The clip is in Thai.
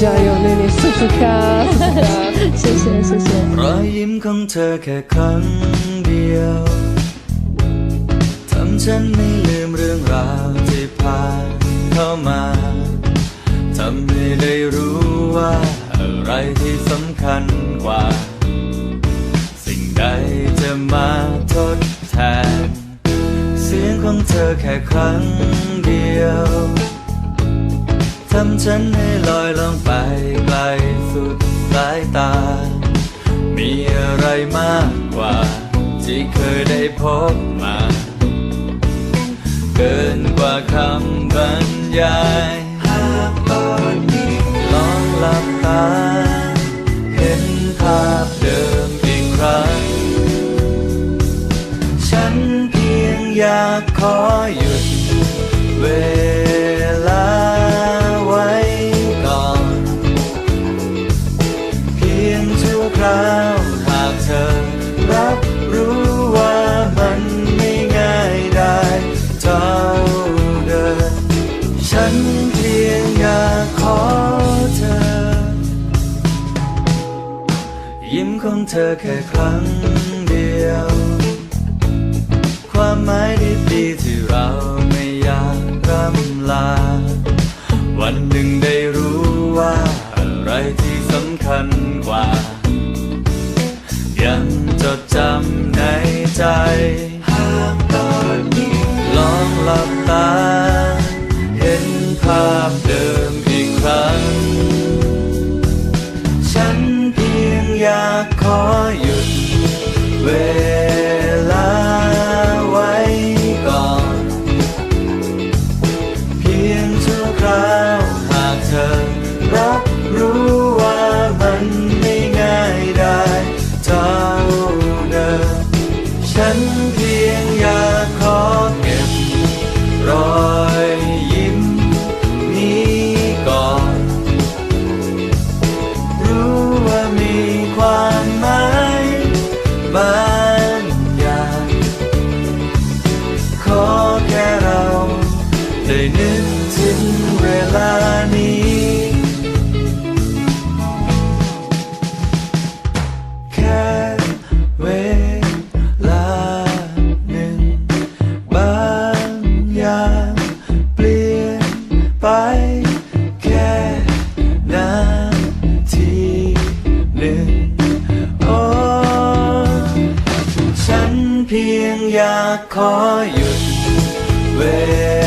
加油妹妹สุสุค่ะสุสุค่ะ谢谢谢谢。 รอยยิ้มของเธอแค่ครั้งเดียวทำฉันไม่ลืมเรื่องราวที่ผ่านเข้ามาทำให้ได้รู้ว่าอะไรที่สำคัญกว่า สิ่งใดจะมาทดแทน เสียงของเธอแค่ครั้งเดียวท ำฉันให้ลอยลงไปไกลสุดสายตา มีอะไรมากกว่า ที่เคยได้พบมา เกินกว่าคำบรรยายหากตอนนี้ลองหลับตา เห็นภาพเดิมอีกครั้ง ฉันเพียงอยากขอหยุดเวล ราวหากเธอรับรู้ว่ามันไม่ง่ายได้เท่าเดิมฉันเพียงอยากขอเธอ ยิ้มของเธอแค่ครั้งเดียว ความหมายดีๆที่เราาพเดิมอีกครั้ง ฉันเพียงอยากขอหยุดเวล ยงอยากขอหยุดเวล